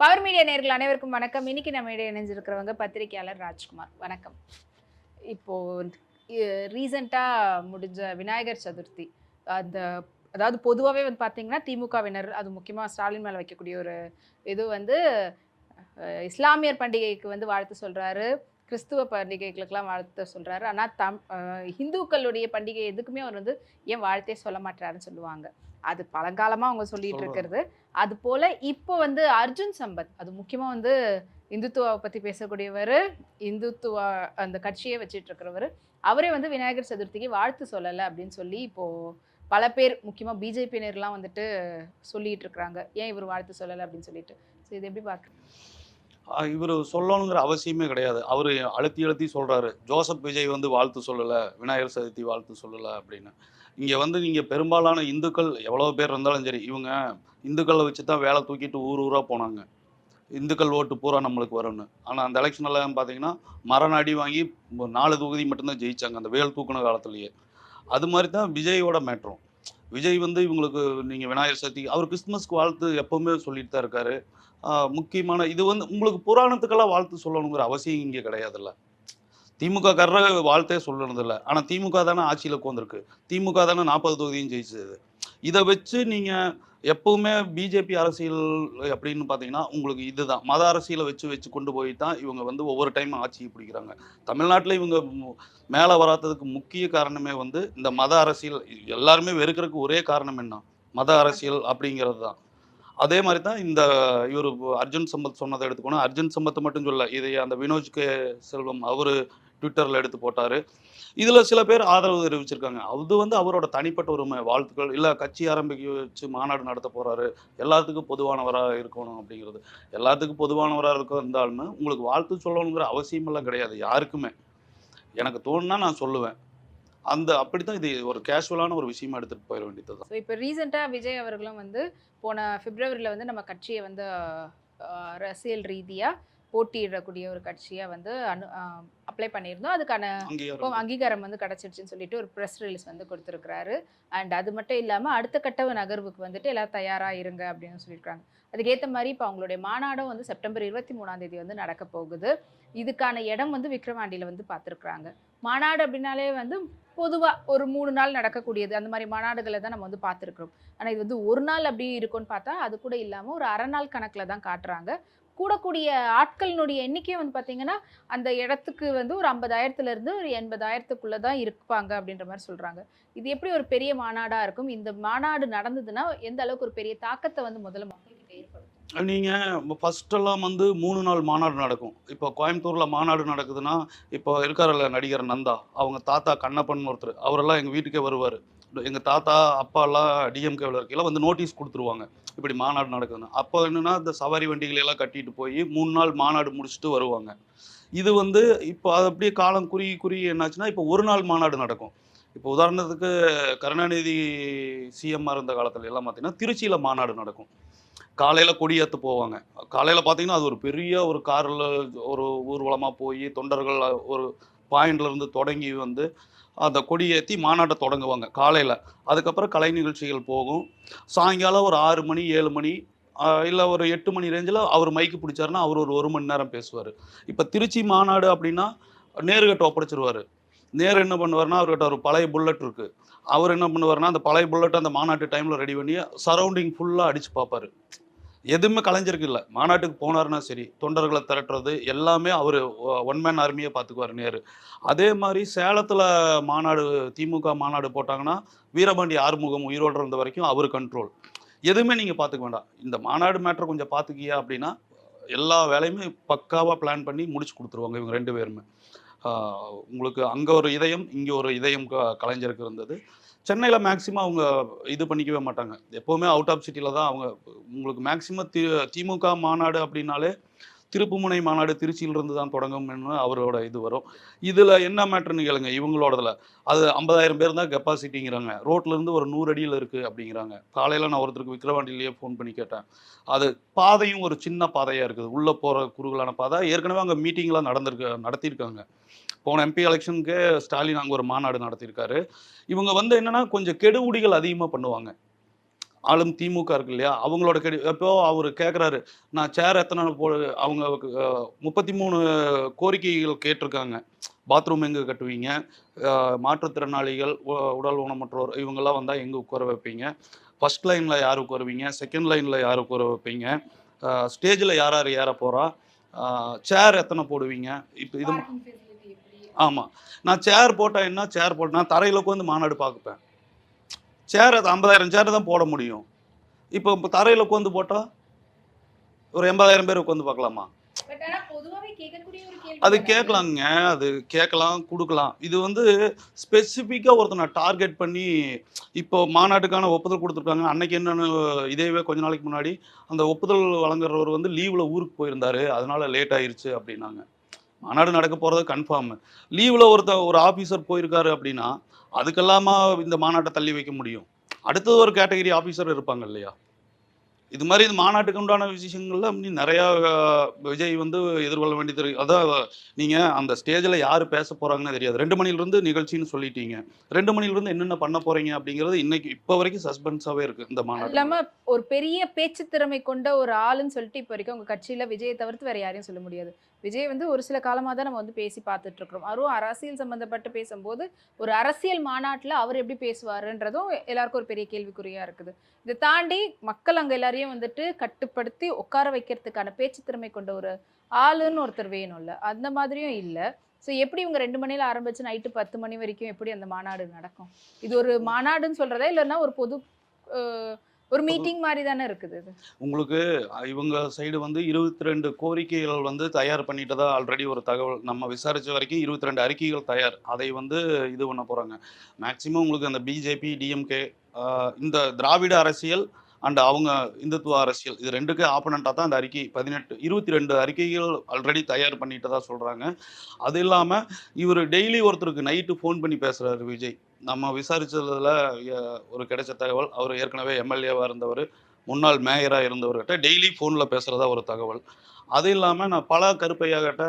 Power media நேர்கள் அனைவருக்கும் வணக்கம். இன்னைக்கு நம்ம இடையே இணைஞ்சிருக்கிறவங்க பத்திரிகையாளர் ராஜ்குமார். வணக்கம். இப்போ ரீசண்டாக முடிஞ்ச விநாயகர் சதுர்த்தி அந்த அதாவது பொதுவாகவே வந்து பார்த்தீங்கன்னா திமுகவினர் அது முக்கியமாக ஸ்டாலின் மேலே வைக்கக்கூடிய ஒரு இது வந்து இஸ்லாமியர் பண்டிகைக்கு வந்து வாழ்த்து சொல்கிறாரு கிறிஸ்துவ பண்டிகைகளுக்கெல்லாம் வாழ்த்து சொல்கிறாரு ஆனால் தம் அஹ், இந்துக்களுடைய பண்டிகை எதுக்குமே அவர் வந்து ஏன் வாழ்த்தே சொல்ல மாட்டாருன்னு சொல்லுவாங்க. அது பழங்காலமாக அவங்க சொல்லிட்டு. இருக்கிறது. அது போல இப்போ வந்து அர்ஜுன் சம்பத் அது முக்கியமாக வந்து இந்துத்துவாவை பற்றி பேசக்கூடியவர் இந்துத்துவா அந்த கட்சியை வச்சிட்டு இருக்கிறவர் அவரே வந்து விநாயகர் சதுர்த்திக்கு வாழ்த்து சொல்லலை அப்படின்னு சொல்லி இப்போ பல பேர் முக்கியமாக பிஜேபியினர்லாம் வந்துட்டு சொல்லிட்டு இருக்கிறாங்க. ஏன் இவர் வாழ்த்து சொல்லலை அப்படின்னு சொல்லிட்டு? ஸோ இது எப்படி பார்க்க இவர் சொல்லணுங்கிற அவசியமே கிடையாது. அவர் அழுத்தி அழுத்தி சொல்கிறாரு ஜோசப் விஜய் வந்து வாழ்த்து சொல்லலை விநாயகர் சதுர்த்தி வாழ்த்து சொல்லலை அப்படின்னு. இங்கே வந்து நீங்கள் பெரும்பாலான இந்துக்கள் எவ்வளோ பேர் இருந்தாலும் சரி இவங்க இந்துக்களை வச்சு தான் வேலை தூக்கிட்டு ஊர் ஊராக போனாங்க. இந்துக்கள் ஓட்டு பூரா நம்மளுக்கு வரும்னு. ஆனால் அந்த எலெக்ஷன்லாம் பார்த்தீங்கன்னா மரண அடி வாங்கி ஒரு நாலு தொகுதி மட்டும்தான் ஜெயித்தாங்க அந்த வேல் தூக்குன காலத்துலேயே. அது மாதிரி தான் விஜயோட மேட்ரும் விஜய் வந்து இவங்களுக்கு நீங்கள் விநாயகர் சதுர்த்தி அவர் கிறிஸ்துமஸ்க்கு வாழ்த்து எப்பவுமே சொல்லிட்டு தான் இருக்காரு. முக்கியமான இது வந்து உங்களுக்கு புராணத்துக்கெல்லாம் வாழ்த்து சொல்லணுங்கிற அவசியம் இங்கே கிடையாதுல்ல. திமுக காரர வாழ்த்தே சொல்லணுதில்ல. ஆனால் திமுக தானே ஆட்சியில் உட்காந்துருக்கு திமுக தானே நாற்பது தொகுதியும் ஜெயிச்சது. இதை வச்சு நீங்கள் எப்பவுமே பிஜேபி அரசியல் அப்படின்னு பார்த்தீங்கன்னா உங்களுக்கு இதுதான். மத அரசியலை வச்சு வச்சு கொண்டு போய் தான் இவங்க வந்து ஒவ்வொரு டைம் ஆட்சியை பிடிக்கிறாங்க. தமிழ்நாட்டில் இவங்க மேலே வராததுக்கு முக்கிய காரணமே வந்து இந்த மத அரசியல். எல்லாருமே வெறுக்கிறதுக்கு ஒரே காரணம் என்ன? மத அரசியல் அப்படிங்கிறது தான் அதே மாதிரி தான் இந்த இவர் அர்ஜுன் சம்பத் சொன்னதை எடுத்துக்கணும் அர்ஜுன் சம்பத்தை மட்டும் சொல்ல இதை அந்த வினோஜ் கே செல்வம் அவர் ட்விட்டரில் எடுத்து போட்டார். இதில் சில பேர் ஆதரவு தெரிவிச்சிருக்காங்க. அது வந்து அவரோட தனிப்பட்ட ஒரு வாழ்த்துக்கள். இல்லை கட்சி ஆரம்பிக்க வச்சு மாநாடு நடத்த போகிறாரு எல்லாத்துக்கும் பொதுவானவராக இருக்கணும் அப்படிங்கிறது. எல்லாத்துக்கும் பொதுவானவராக இருக்க இருந்தாலுமே உங்களுக்கு வாழ்த்து சொல்லணுங்கிற அவசியமெல்லாம் கிடையாது யாருக்குமே. எனக்கு தோணுனா நான் சொல்லுவேன். அந்த அப்படி தான் இது ஒரு கேஷுவலான ஒரு விஷயமா எடுத்துகிட்டு போயிட வேண்டியது தான் ஸோ இப்போ ரீசெண்டாக விஜய் அவர்களும் வந்து போன பிப்ரவரியில் வந்து நம்ம கட்சியை வந்து அரசியல் ரீதியாக போட்டியிடக்கூடிய ஒரு கட்சியாக வந்து அனு அப்ளை பண்ணியிருந்தோம். அதுக்கான அங்கீகாரம் வந்து கிடச்சிருச்சுன்னு சொல்லிட்டு ஒரு ப்ரெஸ் ரிலீஸ் வந்து கொடுத்துருக்காரு அண்ட் அது மட்டும் இல்லாமல் அடுத்த கட்ட நகர்வுக்கு வந்துட்டு எல்லாம் தயாராக இருங்க அப்படின்னு சொல்லியிருக்காங்க. அதுக்கேற்ற மாதிரி இப்போ அவங்களுடைய மாநாடும் வந்து செப்டம்பர் இருபத்தி மூணாம் தேதி வந்து நடக்க போகுது. இதுக்கான இடம் வந்து விக்ரவாண்டியில் வந்து பார்த்துருக்குறாங்க. மாநாடு அப்படின்னாலே வந்து பொதுவாக ஒரு மூணு நாள் நடக்கக்கூடியது. அந்த மாதிரி மாநாடுகளை தான் நம்ம வந்து பார்த்துருக்குறோம். ஆனால் இது வந்து ஒரு நாள் அப்படி இருக்கும்னு பார்த்தா அது கூட இல்லாமல் ஒரு அரை நாள் கணக்கில் தான் காட்டுறாங்க. கூடக்கூடிய ஆட்களினுடைய எண்ணிக்கை வந்து பார்த்தீங்கன்னா அந்த இடத்துக்கு வந்து ஒரு ஐம்பதாயிரத்துலேருந்து ஒரு எண்பதாயிரத்துக்குள்ளே தான் இருப்பாங்க அப்படின்ற மாதிரி சொல்கிறாங்க இது எப்படி ஒரு பெரிய மாநாடாக இருக்கும்? இந்த மாநாடு நடந்ததுன்னா எந்த அளவுக்கு ஒரு பெரிய தாக்கத்தை வந்து முதல்ல மக்கள்கிட்ட ஏற்படுத்தும்? நீங்கள் ஃபஸ்ட்டெல்லாம் வந்து மூணு நாள் மாநாடு நடக்கும். இப்போ கோயம்புத்தூரில் மாநாடு நடக்குதுன்னா இப்போ இருக்காருல்ல நடிகர் நந்தா அவங்க தாத்தா கண்ணப்பன் ஒருத்தர் அவரெல்லாம் எங்கள் வீட்டுக்கே வருவார். எங்கள் தாத்தா அப்பாலாம் டிஎம்கேவில் இருக்கையில வந்து நோட்டீஸ் கொடுத்துருவாங்க. இப்படி மாநாடு நடக்குதுன்னு. அப்போ என்னென்னா இந்த சவாரி வண்டிகளை எல்லாம் கட்டிட்டு போய் மூணு நாள் மாநாடு முடிச்சுட்டு வருவாங்க. இது வந்து இப்போ அது அப்படியே காலம் குறுகி குறுகி என்னாச்சுன்னா இப்போ ஒரு நாள் மாநாடு நடக்கும். இப்போ உதாரணத்துக்கு கருணாநிதி சிஎம்மாக இருந்த காலத்துல எல்லாம் பார்த்தீங்கன்னா திருச்சியில் மாநாடு நடக்கும். காலையில் கொடியேற்று போவாங்க. காலையில் பார்த்தீங்கன்னா அது ஒரு பெரிய ஒரு காரில் ஒரு ஊர்வலமாக போய் தொண்டர்கள் ஒரு பாயிண்ட்லேருந்து தொடங்கி வந்து அந்த கொடியேற்றி மாநாட்டை தொடங்குவாங்க காலையில். அதுக்கப்புறம் கலை நிகழ்ச்சிகள் போகும். சாயங்காலம் ஒரு ஆறு மணி ஏழு மணி இல்லை ஒரு எட்டு மணி ரேஞ்சில் அவர் மைக்கு பிடிச்சாருன்னா அவர் ஒரு ஒரு மணி நேரம் பேசுவார். இப்போ திருச்சி மாநாடு அப்படின்னா நேருகிட்ட ஒப்படைச்சிருவார். நேரு என்ன பண்ணுவார்னா அவர்கிட்ட ஒரு பழைய புல்லட் இருக்குது அவர் என்ன பண்ணுவார்னா அந்த பழைய புல்லட் அந்த மாநாட்டு டைமில் ரெடி பண்ணி சரௌண்டிங் ஃபுல்லாக அடித்து பார்ப்பார். எதுவுமே கலைஞருக்கு இல்லை. மாநாட்டுக்கு போனாருன்னா சரி தொண்டர்களை திரட்டுறது எல்லாமே அவர் ஒன் மேன் ஆர்மியை பார்த்துக்குவார் நேரு. அதே மாதிரி சேலத்தில் மாநாடு திமுக மாநாடு போட்டாங்கன்னா வீரபாண்டி ஆறுமுகம் உயிரோடு இருந்த வரைக்கும் அவர் கண்ட்ரோல் எதுவுமே நீங்கள் பார்த்துக்க வேண்டாம். இந்த மாநாடு மேட்ரை கொஞ்சம் பார்த்துக்கியா அப்படின்னா எல்லா வேலையுமே பக்காவாக பிளான் பண்ணி முடிச்சு கொடுத்துருவாங்க இவங்க ரெண்டு பேருமே. உங்களுக்கு அங்கே ஒரு இதயம் இங்கே ஒரு இதயம் க- கலைஞருக்கு இருந்தது. சென்னையில் மேக்சிமம் அவங்க இது பண்ணிக்கவே மாட்டாங்க. எப்போவுமே அவுட் ஆஃப் சிட்டியில் தான் அவங்க உங்களுக்கு மேக்ஸிமம் தி திமுக மாநாடு அப்படின்னாலே திருப்புமுனை மாநாடு திருச்சியிலிருந்து தான் தொடங்கும்னு அவரோட இது வரும். இதில் என்ன மேட்ருன்னு கேளுங்க இவங்களோடதுல. அது ஐம்பதாயிரம் பேர் தான் கெப்பாசிட்டிங்கிறாங்க. ரோட்லேருந்து ஒரு நூறு அடியில் இருக்குது அப்படிங்கிறாங்க. காலையில் நான் ஒருத்தருக்கு விக்ரவாண்டிலேயே ஃபோன் பண்ணி கேட்டேன். அது பாதையும் ஒரு சின்ன பாதையாக இருக்குது. உள்ளே போகிற குறுகலான பாதை. ஏற்கனவே அங்கே மீட்டிங்லாம் நடந்திருக்கு நடத்தியிருக்காங்க. போன எம்பி எலெக்ஷனுக்கு ஸ்டாலின் அங்கே ஒரு மாநாடு நடத்தியிருக்காரு. இவங்க வந்து என்னென்னா கொஞ்சம் கெடுவுடிகள் அதிகமாக பண்ணுவாங்க. ஆளும் திமுக இருக்கு இல்லையா? அவங்களோட கெடி எப்போ அவர் கேட்குறாரு நான் சேர் எத்தனை போ அவங்க முப்பத்தி மூணு கோரிக்கைகள் கேட்டிருக்காங்க. பாத்ரூம் எங்கே கட்டுவீங்க? மாற்றுத்திறனாளிகள் உடல் ஊனமற்றோர் இவங்கெல்லாம் வந்தால் எங்கே உட்கார வைப்பீங்க? ஃபர்ஸ்ட் லைனில் யார் உட்காருவீங்க? செகண்ட் லைனில் யார் உட்கார வைப்பீங்க? ஸ்டேஜில் யார் யார் ஏற போகிறா சேர் எத்தனை போடுவீங்க? இப்போ இது ஆமாம் நான் சேர் போட்டால் என்ன? சேர் போட்டு நான் தரையில் உட்காந்து மாநாடு பார்ப்பேன் சேர் அது ஐம்பதாயிரம் சேர் தான் போட முடியும். இப்போ இப்போ தரையில் உட்காந்து போட்டால் ஒரு எண்பதாயிரம் பேர் உட்காந்து பார்க்கலாமா? அது. கேட்கலாங்க. அது கேட்கலாம் கொடுக்கலாம். இது வந்து ஸ்பெசிஃபிக்காக ஒருத்தனை டார்கெட் பண்ணி இப்போ மாநாட்டுக்கான ஒப்புதல் கொடுத்துருக்காங்க. அன்னைக்கு என்னென்னு இதேவே கொஞ்ச நாளைக்கு முன்னாடி அந்த ஒப்புதல் வழங்குறவர் வந்து லீவில் ஊருக்கு போயிருந்தாரு. அதனால லேட் ஆயிருச்சு அப்படின்னாங்க. மாநாடு நடக்க போகிறது கன்ஃபார்ம் லீவில் ஒருத்த ஒரு ஆஃபீஸர் போயிருக்காரு அப்படின்னா அதுக்கெல்லாமா இந்த மாநாட்டை தள்ளி வைக்க முடியும்? அடுத்தது ஒரு கேட்டகரி ஆஃபீஸர் இருப்பாங்க இல்லையா? இது மாதிரி இந்த மாநாட்டுக்கு உண்டான விஷயங்கள்ல இன்னும் நிறையா விஜய் வந்து எதிர்கொள்ள வேண்டியது அதான் நீங்கள் அந்த ஸ்டேஜில் யார் பேச போகிறாங்கன்னு தெரியாது. ரெண்டு மணிலிருந்து நிகழ்ச்சின்னு சொல்லிட்டீங்க. ரெண்டு மணிலிருந்து என்னென்ன பண்ண போகிறீங்க அப்படிங்கிறது இன்னைக்கு இப்போ வரைக்கும் சஸ்பென்ஸாகவே இருக்குது இந்த அது மாநாடு இல்லாம ஒரு பெரிய பேச்சு திறமை கொண்ட ஒரு ஆளுன்னு சொல்லிட்டு இப்போ வரைக்கும் உங்கள் கட்சியில விஜயை தவிர்த்து வேற யாரையும் சொல்ல முடியாது. விஜய் வந்து ஒரு சில காலமாக தான் நம்ம வந்து பேசி பார்த்துட்டு இருக்கிறோம் அதுவும் அரசியல் சம்மந்தப்பட்டு பேசும்போது ஒரு அரசியல் மாநாட்டில் அவர் எப்படி பேசுவாருன்றதும் எல்லாருக்கும் ஒரு பெரிய கேள்விக்குறியாக இருக்குது. இதை தாண்டி மக்கள் அங்கே எல்லாரையும் வந்துட்டு கட்டுப்படுத்தி உட்கார வைக்கிறதுக்கான பேச்சு திறமை கொண்ட ஒரு ஆளுன்னு ஒருத்தர் வேணும்ல. அந்த மாதிரியும் இல்லை. ஸோ எப்படி இவங்க ரெண்டு மணியில் ஆரம்பிச்சு நைட்டு பத்து மணி வரைக்கும் எப்படி அந்த மாநாடு நடக்கும்? இது ஒரு மாநாடுன்னு சொல்கிறதா இல்லைன்னா ஒரு பொது ஒரு மீட்டிங் மாதிரி தானே இருக்குது உங்களுக்கு இவங்க சைடு வந்து இருபத்தி ரெண்டு கோரிக்கைகள் வந்து தயார் பண்ணிட்டதா ஆல்ரெடி ஒரு தகவல். நம்ம விசாரிச்ச வரைக்கும் இருபத்தி ரெண்டு அறிக்கைகள் தயார். அதை வந்து இது பண்ண போறாங்க. மேக்சிமம் உங்களுக்கு அந்த பிஜேபி டிஎம்கே இந்த திராவிட அரசியல் அண்ட் அவங்க இந்துத்துவ அரசியல். இது ரெண்டுக்கு ஆப்பனண்ட்டாக தான் அந்த அறிக்கை பதினெட்டு இருபத்தி ரெண்டு அறிக்கைகள் ஆல்ரெடி தயார் பண்ணிட்டதா சொல்றாங்க. அது இல்லாமல் இவர் டெய்லி ஒருத்தருக்கு நைட்டு ஃபோன் பண்ணி பேசுறாரு விஜய். நம்ம விசாரிச்சதுல ஒரு கிடைச்ச தகவல் அவர் ஏற்கனவே எம்எல்ஏவாக இருந்தவர் முன்னாள் மேயராக இருந்தவர்கிட்ட டெய்லி ஃபோனில் பேசுகிறதா ஒரு தகவல். அது இல்லாமல் நான் பல கருப்பையா கிட்ட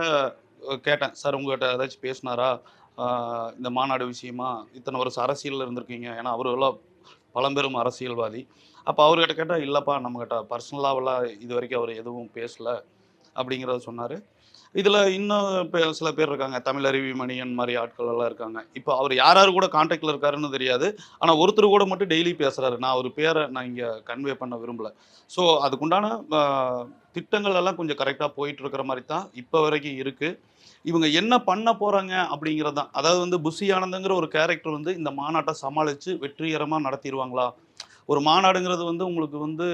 கேட்டேன். சார் உங்ககிட்ட ஏதாச்சும் பேசினாரா? இந்த மாநாடு விஷயமா? இத்தனை வருஷம் அரசியலில் இருந்திருக்கீங்க. ஏன்னா அவர் பழம்பெரும் அரசியல்வாதி. அப்போ அவர்கிட்ட கேட்டால் இல்லைப்பா நம்மக்கிட்ட பர்சனலாகலாம் இது வரைக்கும் அவர் எதுவும் பேசல. அப்படிங்கிறத சொன்னார். இதில் இன்னும் இப்போ சில பேர் இருக்காங்க. தமிழருவி மணியன் மாதிரி ஆட்கள் எல்லாம் இருக்காங்க. இப்போ அவர் யார் யார் கூட காண்டாக்டில் இருக்காருன்னு தெரியாது. ஆனால் ஒருத்தர் கூட மட்டும் டெய்லி பேசுகிறாரு நான் ஒரு பேரை நான் இங்கே கன்வே பண்ண விரும்பல. ஸோ அதுக்குண்டான திட்டங்கள் எல்லாம் கொஞ்சம் கரெக்டாக போயிட்டு இருக்கிற மாதிரி தான் இப்போ வரைக்கும் இருக்குது இவங்க என்ன பண்ண போகிறாங்க அப்படிங்கிறது தான். அதாவது வந்து புஷி ஆனந்தங்கிற ஒரு கேரக்டர் வந்து இந்த மாநாட்டை சமாளித்து வெற்றிகரமாக நடத்திடுவாங்களா? ஒரு மாநாடுங்கிறது வந்து உங்களுக்கு வந்து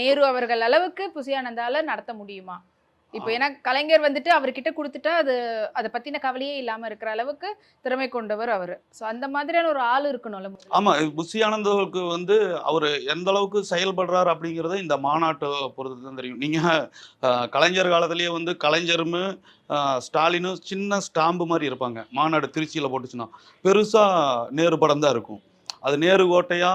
நேரு அவர்கள் அளவுக்கு புசியானந்தால நடத்த முடியுமா? இப்போ ஏன்னா கலைஞர் வந்துட்டு அவர்கிட்ட கொடுத்துட்டா அது அதை பத்தின கவலையே இல்லாம இருக்கிற அளவுக்கு திறமை கொண்டவர் அவர். ஸோ அந்த மாதிரியான ஒரு ஆள் இருக்கணும்ல. ஆமாம் புஷி ஆனந்தவுக்கு வந்து அவர் எந்த அளவுக்கு செயல்படுறார் அப்படிங்கிறத இந்த மாநாட்டை பொறுத்து தான் தெரியும் நீங்கள் கலைஞர் காலத்திலேயே வந்து கலைஞரும் ஸ்டாலினும் சின்ன ஸ்டாம்பு மாதிரி இருப்பாங்க. மாநாடு திருச்சியில் போட்டுச்சுன்னா பெருசாக நேரு படம் தான் இருக்கும். அது நேரு கோட்டையா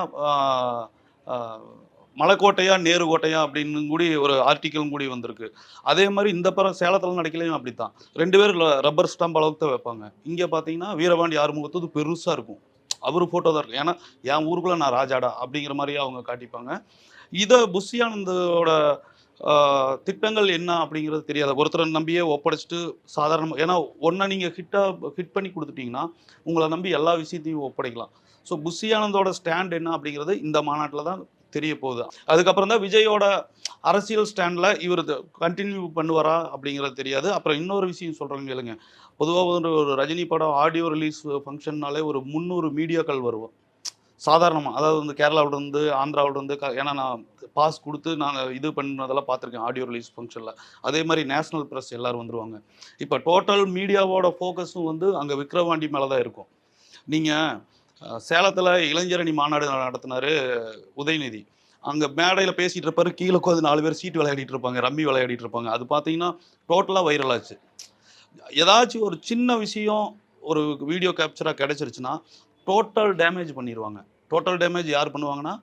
மலைக்கோட்டையா நேரு கோட்டையா அப்படின்னு கூடி ஒரு ஆர்டிக்கலும் கூடி வந்திருக்கு. அதே மாதிரி இந்த படம் சேலத்தில் நடக்கலையும் அப்படித்தான். ரெண்டு பேரும் ரப்பர் ஸ்டாம்ப் அளவுக்கு தான் வைப்பாங்க. இங்கே பார்த்தீங்கன்னா வீரபாண்டி ஆறுமுகத்தது பெருசாக இருக்கும். அவர் ஃபோட்டோ தான் இருக்கும். ஏன்னா என் ஊருக்குள்ள நான் ராஜாடா அப்படிங்கிற மாதிரியே அவங்க காட்டிப்பாங்க. இதை புஷியானந்தோட திட்டங்கள் என்ன அப்படிங்கிறது தெரியாது. ஒருத்தரை நம்பியே ஒப்படைச்சிட்டு சாதாரண ஏன்னா ஒன்றை நீங்கள் ஹிட்டாக ஹிட் பண்ணி கொடுத்துட்டிங்கன்னா உங்களை நம்பி எல்லா விஷயத்தையும் ஒப்படைக்கலாம். ஸோ புஷியானந்தோட ஸ்டாண்ட் என்ன அப்படிங்கிறது இந்த மாநாட்டில் தான் தெரிய போகுது அதுக்கப்புறம் தான் விஜயோட அரசியல் ஸ்டாண்டில் இவர் கண்டினியூ பண்ணுவாரா அப்படிங்கிறது தெரியாது. அப்புறம் இன்னொரு விஷயம் சொல்கிறேங்க கேளுங்க. பொதுவாக ஒரு ஒரு ரஜினி படம் ஆடியோ ரிலீஸ் ஃபங்க்ஷன்னாலே ஒரு முந்நூறு மீடியாக்கள் வருவோம் சாதாரணமாக அதாவது வந்து கேரளாவிலேருந்து ஆந்திராவிலேருந்து க ஏன்னா நான் பாஸ் கொடுத்து நான் இது பண்ணதெல்லாம் பார்த்துருக்கேன் ஆடியோ ரிலீஸ் ஃபங்க்ஷனில் அதே மாதிரி நேஷ்னல் ப்ரெஸ் எல்லோரும் வந்துருவாங்க. இப்போ டோட்டல் மீடியாவோட ஃபோக்கஸும் வந்து அங்கே விக்ரவாண்டி மேலே தான் இருக்கும். நீங்கள் சேலத்தில் இளைஞரணி மாநாடு நடத்தினாரு உதயநிதி. அங்கே மேடையில் பேசிகிட்டு இருப்பாரு கீழே உட்காந்து நாலு பேர் சீட்டு விளையாடிட்டு இருப்பாங்க ரம்மி விளையாடிட்டு இருப்பாங்க. அது பார்த்தீங்கன்னா டோட்டலாக வைரல் ஆச்சு. ஏதாச்சும் ஒரு சின்ன விஷயம் ஒரு வீடியோ கேப்சராக கிடச்சிருச்சுன்னா டோட்டல் டேமேஜ் பண்ணிடுவாங்க டோட்டல் டேமேஜ் யார் பண்ணுவாங்கன்னா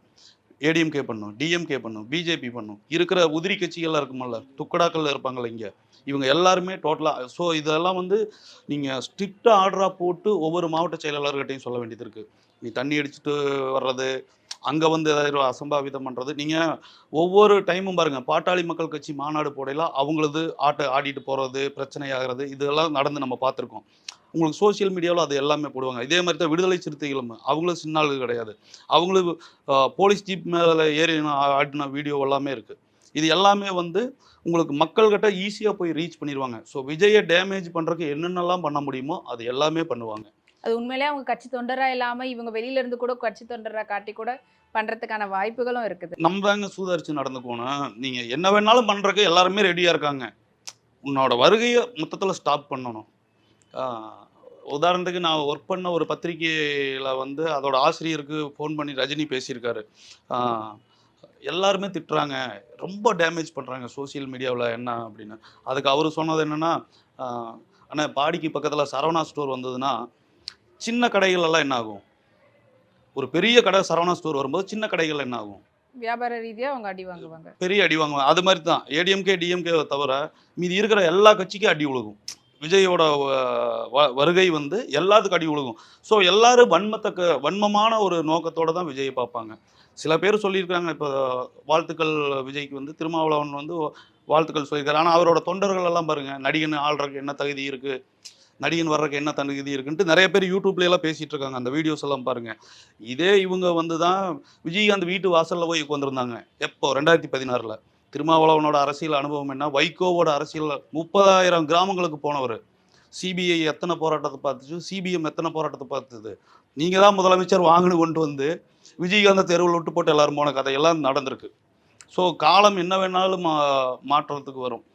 ஏடிஎம்கே பண்ணும் டிஎம்கே பண்ணும் பிஜேபி பண்ணும். இருக்கிற உதிரி கட்சிகள்லாம் இருக்குமல்ல துக்கடாக்கள் இருப்பாங்கல்ல இங்கே. இவங்க எல்லாருமே டோட்டலாக ஸோ இதெல்லாம் வந்து நீங்கள் ஸ்ட்ரிக்டாக ஆர்டராக போட்டு ஒவ்வொரு மாவட்ட செயலாளர்கிட்டையும் சொல்ல வேண்டியது இருக்குது நீ தண்ணி அடிச்சுட்டு வர்றது அங்கே வந்து ஏதாவது அசம்பாவிதம் பண்ணுறது நீங்கள் ஒவ்வொரு டைமும் பாருங்கள் பாட்டாளி மக்கள் கட்சி மாநாடு போடையில அவங்களது ஆட்ட ஆடிட்டு போகிறது பிரச்சனையாகிறது இதெல்லாம் நடந்து நம்ம பார்த்துருக்கோம். உங்களுக்கு சோஷியல் மீடியாவில் அது எல்லாமே போடுவாங்க. இதே மாதிரி தான் விடுதலை சிறுத்தைகளும் அவங்களும் சின்ன கிடையாது. அவங்களும் போலீஸ் ஜீப் மேலே ஏறி ஆடின வீடியோ எல்லாமே இருக்குது இது எல்லாமே வந்து உங்களுக்கு மக்கள்கிட்ட ஈஸியாக போய் ரீச் பண்ணிடுவாங்க ஸோ விஜயை டேமேஜ் பண்ணுறதுக்கு என்னென்னலாம் பண்ண முடியுமோ அது எல்லாமே பண்ணுவாங்க. அது உண்மையிலேயே அவங்க கட்சி தொண்டரா இல்லாம இவங்க வெளியில இருந்து கூட கட்சி தொண்டரா காட்டி கூட பண்றதுக்கான வாய்ப்புகளும் இருக்குது. நம்ம தாங்க சூதாரிச்சு நடந்துக்கணும் நீங்கள் என்ன வேணாலும் பண்ணுறக்கு எல்லாருமே ரெடியாக இருக்காங்க. உன்னோட வருகையை மொத்தத்தில் ஸ்டாப் பண்ணணும். உதாரணத்துக்கு நான் ஒர்க் பண்ண ஒரு பத்திரிக்கையில் வந்து அதோட ஆசிரியருக்கு ஃபோன் பண்ணி ரஜினி பேசியிருக்காரு. எல்லாருமே திட்டுறாங்க. ரொம்ப டேமேஜ் பண்ணுறாங்க சோஷியல் மீடியாவில் என்ன அப்படின்னு. அதுக்கு அவர் சொன்னது என்னென்னா ஆனால் பாடிக்கு பக்கத்தில் சரவணா ஸ்டோர் வந்ததுன்னா சின்ன கடைகள் எல்லாம் என்ன ஆகும்? ஒரு பெரிய கடை சரவணா ஸ்டோர் வரும்போது சின்ன கடைகள் என்ன ஆகும்? வியாபார ரீதியா அவங்க அடி வாங்குவாங்க. பெரிய அடி வாங்குவாங்க. அது மாதிரி தான். ஏடிஎம்கே டிஎம்கே தவிர மீதி இருக்கிற எல்லா கட்சிக்கும் அடி விழுகும் விஜயோட வருகை வந்து எல்லாத்துக்கும் அடி விழுகும் ஸோ எல்லாரும் வன்மத்தக்க வன்மமான ஒரு நோக்கத்தோட தான் விஜயை பார்ப்பாங்க. சில பேர் சொல்லியிருக்காங்க இப்போ வாழ்த்துக்கள் விஜய்க்கு வந்து திருமாவளவன் வந்து வாழ்த்துக்கள் சொல்லியிருக்காரு. ஆனால் அவரோட தொண்டர்கள் எல்லாம் பாருங்கள் நடிகன் ஆள்றதுக்கு என்ன தகுதி இருக்குது நடிகன் வர்றதுக்கு என்ன தகுதி இருக்குன்ட்டு நிறைய பேர் யூடியூப்ல எல்லாம் பேசிட்டு இருக்காங்க அந்த வீடியோஸ் எல்லாம் பாருங்க. இதே இவங்க வந்து தான் விஜயகாந்த் வீட்டு வாசலில் போய் உட்காந்துருந்தாங்க எப்போ? ரெண்டாயிரத்தி பதினாறில். திருமாவளவனோட அரசியல் அனுபவம் என்ன? வைகோவோட அரசியல் முப்பதாயிரம் கிராமங்களுக்கு போனவர். சிபிஐ எத்தனை போராட்டத்தை பார்த்துச்சு? சிபிஎம் எத்தனை போராட்டத்தை பார்த்தது? நீங்கள் தான் முதலமைச்சர் வாங்கினு கொண்டு வந்து விஜயகாந்த தெருவில் விட்டு போட்டு எல்லாரும் போன கதையெல்லாம் நடந்திருக்கு. ஸோ காலம் என்ன வேணாலும் மா மாற்றத்துக்கு வரும்.